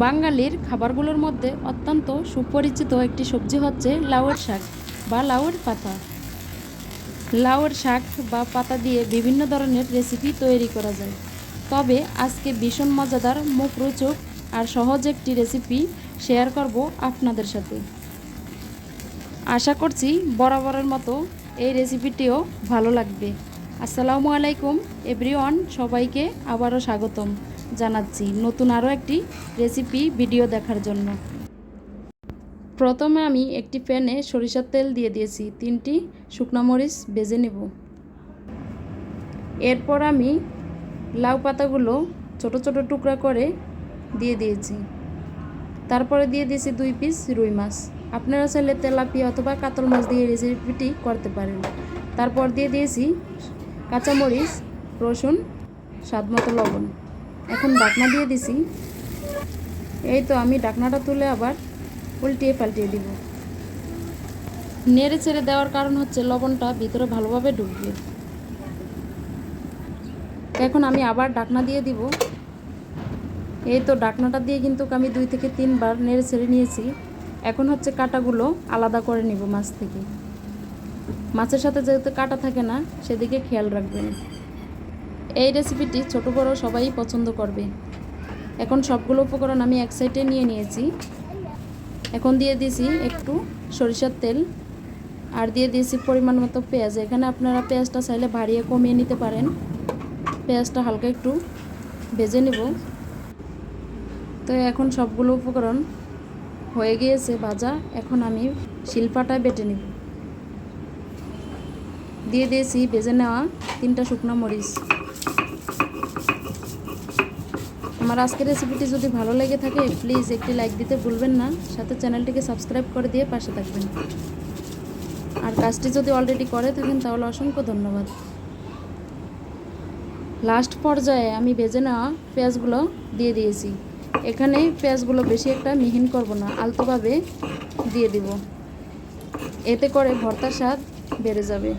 বাঙালির খাবারগুলোর মধ্যে অত্যন্ত সুপরিচিত একটি সবজি হচ্ছে লাউয়ের শাক বা লাউয়ের পাতা। লাউয়ের শাক বা পাতা দিয়ে বিভিন্ন ধরনের রেসিপি তৈরি করা যায়। তবে আজকে ভীষণ মজাদার মুখরোচক আর সহজ একটি রেসিপি শেয়ার করব আপনাদের সাথে। আশা করছি বরাবরের মতো এই রেসিপিটিও ভালো লাগবে। আসসালামু আলাইকুম এভরিওয়ান সবাইকে আবারও স্বাগতম। জানাচ্ছি। নতুন আরও একটি রেসিপি ভিডিও দেখার জন্য। প্রথমে আমি একটি প্যানে সরিষার তেল দিয়ে দিয়েছি। তিনটি শুকনো মরিচ বেজে নেব। এরপর আমি লাউ পাতাগুলো ছোট ছোট টুকরা করে দিয়ে দিয়েছি। তারপরে দিয়ে দিয়েছি দুই পিস রুই মাছ। আপনারা চাইলে তেলাপিয়া অথবা কাতল মাছ দিয়ে রেসিপিটি করতে পারেন। তারপর দিয়ে দিয়েছি কাঁচামরিচ, রসুন স্বাদ মতো লবণ। এখন ডাকনা দিয়ে দিছি। এই তো আমি ডাকনাটা তুলে আবার উল্টিয়ে পাল্টিয়ে দিব। নেড়ে ছেড়ে দেওয়ার কারণ হচ্ছে লবণটা ভিতরে ভালোভাবে ঢুকবে। এখন আমি আবার ডাকনা দিয়ে দিব। এই তো ডাকনাটা দিয়ে কিন্তু আমি দুই থেকে তিনবার নেড়ে ছেড়ে নিয়েছি। এখন হচ্ছে কাটাগুলো আলাদা করে নিব মাছ থেকে। মাছের সাথে যেহেতু কাটা থাকে না, সেদিকে খেয়াল রাখবেন। এই রেসিপিটি ছোট, বড় সবাই পছন্দ করবে। এখন সবগুলো উপকরণ আমি এক সাইডে নিয়ে নিয়েছি। এখন দিয়ে দিয়েছি একটু সরিষার তেল আর দিয়ে দিয়েছি পরিমাণ মতো পেঁয়াজ। এখানে আপনারা পেঁয়াজটা চাইলে ভারিয়ে কমিয়ে নিতে পারেন। পেঁয়াজটা হালকা একটু ভেজে নেব। তো এখন সবগুলো উপকরণ হয়ে গিয়েছে ভাজা। এখন আমি শিলপাটায় বেটে নেব। দিয়ে দিয়েছি ভেজে নেওয়া তিনটা শুকনো মরিচ। আমার আজকের রেসিপিটি যদি ভালো লেগে থাকে প্লিজ একটি লাইক দিতে ভুলবেন না। সাথে চ্যানেলটিকে সাবস্ক্রাইব করে দিয়ে পাশে থাকবেন। আর কাজটি যদি অলরেডি করে থাকেন, তাহলে অসংখ্য ধন্যবাদ। লাস্ট পর্যায়ে আমি ভেজে নেওয়া পেঁয়াজগুলো দিয়ে দিয়েছি। এখানে পেঁয়াজগুলো বেশি একটা মিহিন করব না, আলতোভাবে দিয়ে দিব। এতে করে ভর্তার স্বাদ বেড়ে যাবে।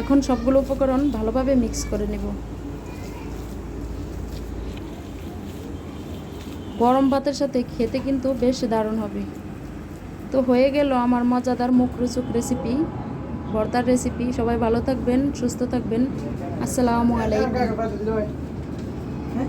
এখন সবগুলো উপকরণ ভালোভাবে মিক্স করে নেব। গরম ভাতের সাথে খেতে কিন্তু বেশ দারুণ হবে। তো হয়ে গেল আমার মজাদার মুখরোচক রেসিপি ভর্তার রেসিপি সবাই ভালো থাকবেন, সুস্থ থাকবেন। আসসালামু আলাইকুম। হ্যাঁ?